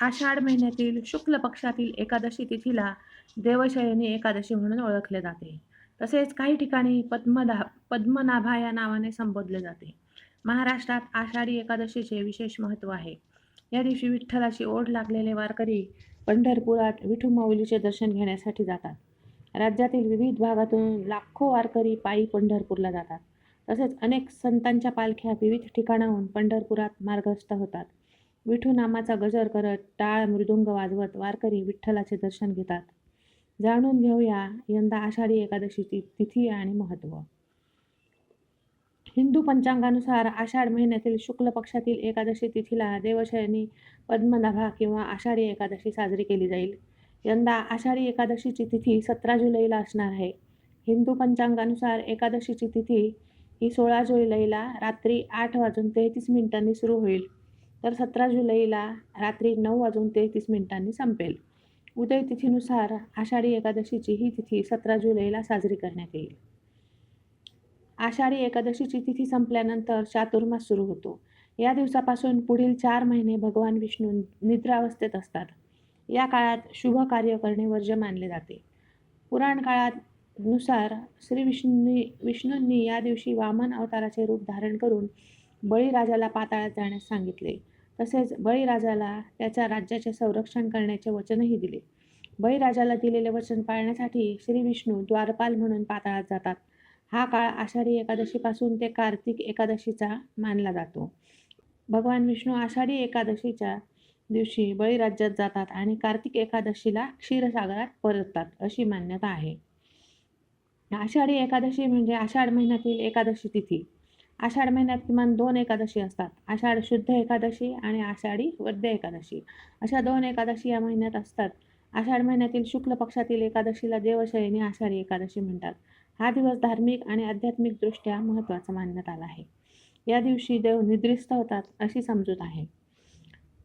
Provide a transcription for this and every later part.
आषाढ महिन्यातील शुक्ल पक्षातील एकादशी तिथीला देवशयनी एकादशी म्हणून ओळखले जाते. तसेच काही ठिकाणी पद्मधा पद्मनाभा या नावाने संबोधले जाते. महाराष्ट्रात आषाढी एकादशीचे विशेष महत्त्व आहे. या दिवशी विठ्ठलाची ओढ लागलेले वारकरी पंढरपुरात विठू माऊलीचे दर्शन घेण्यासाठी जातात. राज्यातील विविध भागातून लाखो वारकरी पायी पंढरपूरला जातात. तसेच अनेक संतांच्या पालख्या विविध ठिकाणाहून पंढरपुरात मार्गस्थ होतात. विठू नामाचा गजर करत टाळ मृदुंग वाजवत वारकरी विठ्ठलाचे दर्शन घेतात. जाणून घेऊया यंदा आषाढी एकादशीची तिथी आणि महत्त्व हिंदू पंचांगानुसार आषाढ महिन्यातील शुक्ल पक्षातील एकादशी तिथीला देवशयनी पद्मनाभा किंवा आषाढी एकादशी साजरी केली जाईल. यंदा आषाढी एकादशीची तिथी सतरा जुलैला असणार आहे. हिंदू पंचांगानुसार एकादशीची तिथी ही सोळा जुलैला रात्री आठ वाजून तेहतीस मिनिटांनी सुरू होईल. तर सतरा जुलैला रात्री नऊ वाजून तेहतीस मिनिटांनी संपेल. उदय तिथीनुसार आषाढी एकादशीची ही तिथी सतरा जुलैला साजरी करण्यात येईल. आषाढी एकादशीची तिथी संपल्यानंतर चातुर्मास सुरू होतो. या दिवसापासून पुढील चार महिने भगवान विष्णू निद्रावस्थेत असतात. या काळात शुभ कार्य करणे वर्ज्य मानले जाते. पुराण काळात नुसार श्री विष्णूंनी विष्णूंनी या दिवशी वामन अवताराचे रूप धारण करून बळीराजाला पाताळात जाण्यास सांगितले. तसेच बळीराजाला त्याच्या राज्याचे संरक्षण करण्याचे वचनही दिले. बळीराजाला दिलेले वचन पाळण्यासाठी श्री विष्णू द्वारपाल म्हणून पाताळात जातात. हा काळ आषाढी एकादशीपासून ते कार्तिक एकादशीचा मानला जातो. भगवान विष्णू आषाढी एकादशीच्या दिवशी बळीराज्यात जातात आणि कार्तिक एकादशीला क्षीरसागरात परततात अशी मान्यता आहे. आषाढी एकादशी म्हणजे आषाढ महिन्यातील एकादशी तिथी. आषाढ महिन्यात किमान दोन एकादशी असतात. आषाढ शुद्ध एकादशी आणि आषाढी वद्य एकादशी. अशा दोन एकादशी या महिन्यात असतात. आषाढ महिन्यातील शुक्ल पक्षातील एकादशीला देवशयनी आषाढी एकादशी म्हणतात. हा दिवस धार्मिक आणि आध्यात्मिकदृष्ट्या महत्त्वाचा मानण्यात आला आहे. या दिवशी देव निद्रिस्त होतात अशी समजूत आहे.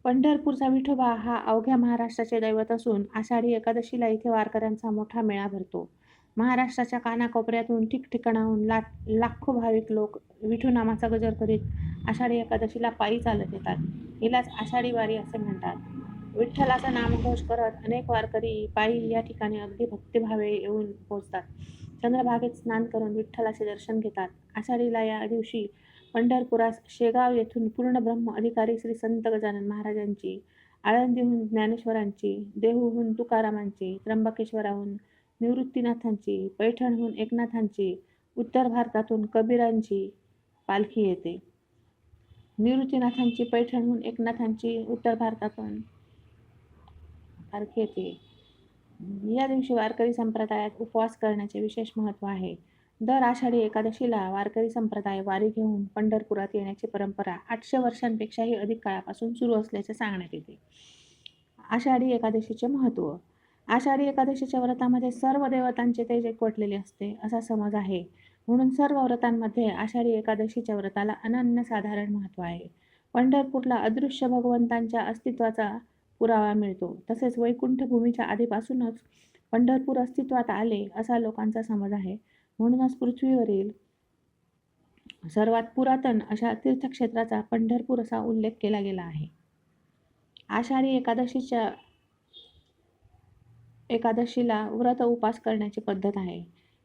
पंढरपूरचा विठोबा हा अवघ्या महाराष्ट्राचे दैवत असून आषाढी एकादशीला इथे वारकऱ्यांचा मोठा मेळा भरतो. महाराष्ट्राच्या कानाकोपऱ्यातून ठिकठिकाणाहून ला लाखो भाविक लोक विठू नामाचा गजर करीत आषाढी एकादशीला पायी चालत येतात. हिलाच आषाढी वारी असे म्हणतात. विठ्ठलाचा नामघोष करत अनेक वारकरी पायी या ठिकाणी अगदी भक्तिभावे येऊन पोहोचतात. चंद्रभागेत स्नान करून विठ्ठलाचे दर्शन घेतात. आषाढीला या दिवशी पंढरपुरास शेगाव येथून पूर्ण ब्रह्म अधिकारी श्री संत गजानन महाराजांची आळंदीहून ज्ञानेश्वरांची देहूहून तुकारामांची त्र्यंबकेश्वराहून निवृत्तीनाथांची पैठणहून एकनाथांची उत्तर भारतातून कबीरांची पालखी येते. निवृत्तीनाथांची पैठणहून एकनाथांची उत्तर भारतातून पालखी येते. या दिवशी वारकरी संप्रदायात उपवास करण्याचे विशेष महत्त्व आहे. दर आषाढी एकादशीला वारकरी संप्रदाय वारी घेऊन पंढरपुरात येण्याची परंपरा आठशे वर्षांपेक्षाही अधिक काळापासून सुरू असल्याचे सांगण्यात येते. आषाढी एकादशीचे महत्त्व. आषाढी एकादशीच्या व्रतामध्ये सर्व देवतांचे तेज एकवटलेले असते असा समज आहे. म्हणून सर्व व्रतांमध्ये आषाढी एकादशीच्या व्रताला अनन्यसाधारण महत्त्व आहे. पंढरपूरला अदृश्य भगवंतांच्या अस्तित्वाचा पुरावा मिळतो. तसेच वैकुंठभूमीच्या आधीपासूनच पंढरपूर अस्तित्वात आले असा लोकांचा समज आहे. म्हणूनच पृथ्वीवरील सर्वात पुरातन अशा तीर्थक्षेत्राचा पंढरपूर असा उल्लेख केला गेला आहे. आषाढी एकादशीच्या एकादशीला व्रत उपास करण्याची पद्धत आहे.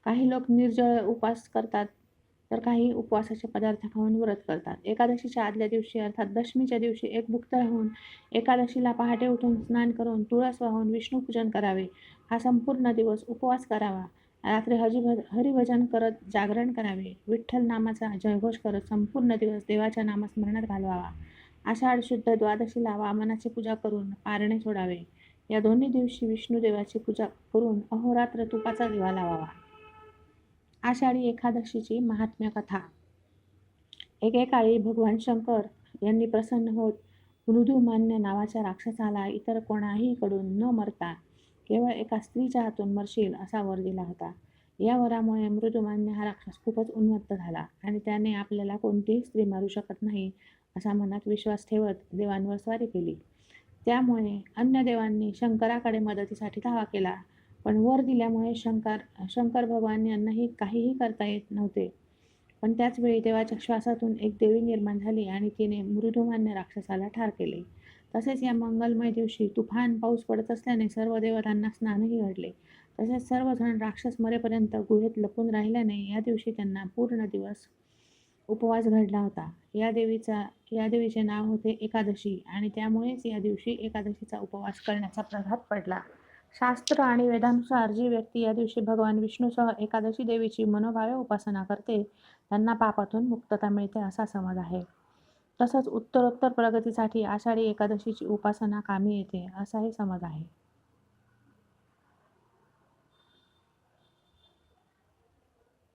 काही लोक निर्जळ उपास करतात तर काही उपवासाचे पदार्थ खाऊन व्रत करतात. एकादशीच्या आदल्या दिवशी अर्थात दशमीच्या दिवशी एक भुक्त राहून एकादशीला पहाटे उठून स्नान करून तुळस वाहून विष्णूपूजन करावे. हा संपूर्ण दिवस उपवास करावा. रात्री हरिभ हरिभजन करत जागरण करावे. विठ्ठल नामाचा जयघोष करत संपूर्ण दिवस देवाच्या नामस्मरणात घालवावा. आषाढ शुद्ध द्वादशीला वामनाची पूजा करून पारणे सोडावे. या दोन्ही दिवशी विष्णुदेवाची पूजा करून अहोरात्र तुपाचा दिवा लावावा. आषाढी एकादशीची महात्म्य कथा. एकेकाळी भगवान शंकर यांनी प्रसन्न होत मृदुमान्य नावाच्या राक्षसाला इतर कोणाहीकडून न मरता केवळ एका स्त्रीच्या हातून मरशील असा वर दिला होता. या वरामुळे मृदुमान्य हा राक्षस खूपच उन्मत्त झाला आणि त्याने आपल्याला कोणतीही स्त्री मारू शकत नाही असा मनात विश्वास ठेवत देवांवर स्वारी केली. त्यामुळे अन्य देवांनी शंकराकडे मदतीसाठी धावा केला. पण वर दिल्यामुळे शंकर शंकर भगवान यांनाही काहीही करता येत नव्हते. पण त्याचवेळी देवाच्या श्वासातून एक देवी निर्माण झाली आणि तिने मृदुमान्य राक्षसाला ठार केले. तसेच या मंगलमय दिवशी तुफान पाऊस पडत असल्याने सर्व देवतांना स्नानही घडले. तसेच सर्वजण राक्षस मरेपर्यंत गुहेत लपून राहिल्याने या दिवशी त्यांना पूर्ण दिवस उपवास घडला होता. या देवीचा या देवीचे नाव होते एकादशी आणि त्यामुळेच या दिवशी एकादशीचा उपवास करण्याचा प्रघात पडला. शास्त्र आणि वेदानुसार जी व्यक्ती या दिवशी भगवान विष्णूसह एकादशी देवीची मनोभावे उपासना करते त्यांना पापातून मुक्तता मिळते असा समज आहे. तसंच उत्तरोत्तर प्रगतीसाठी आषाढी एकादशीची उपासना कामी येते असाही समज आहे.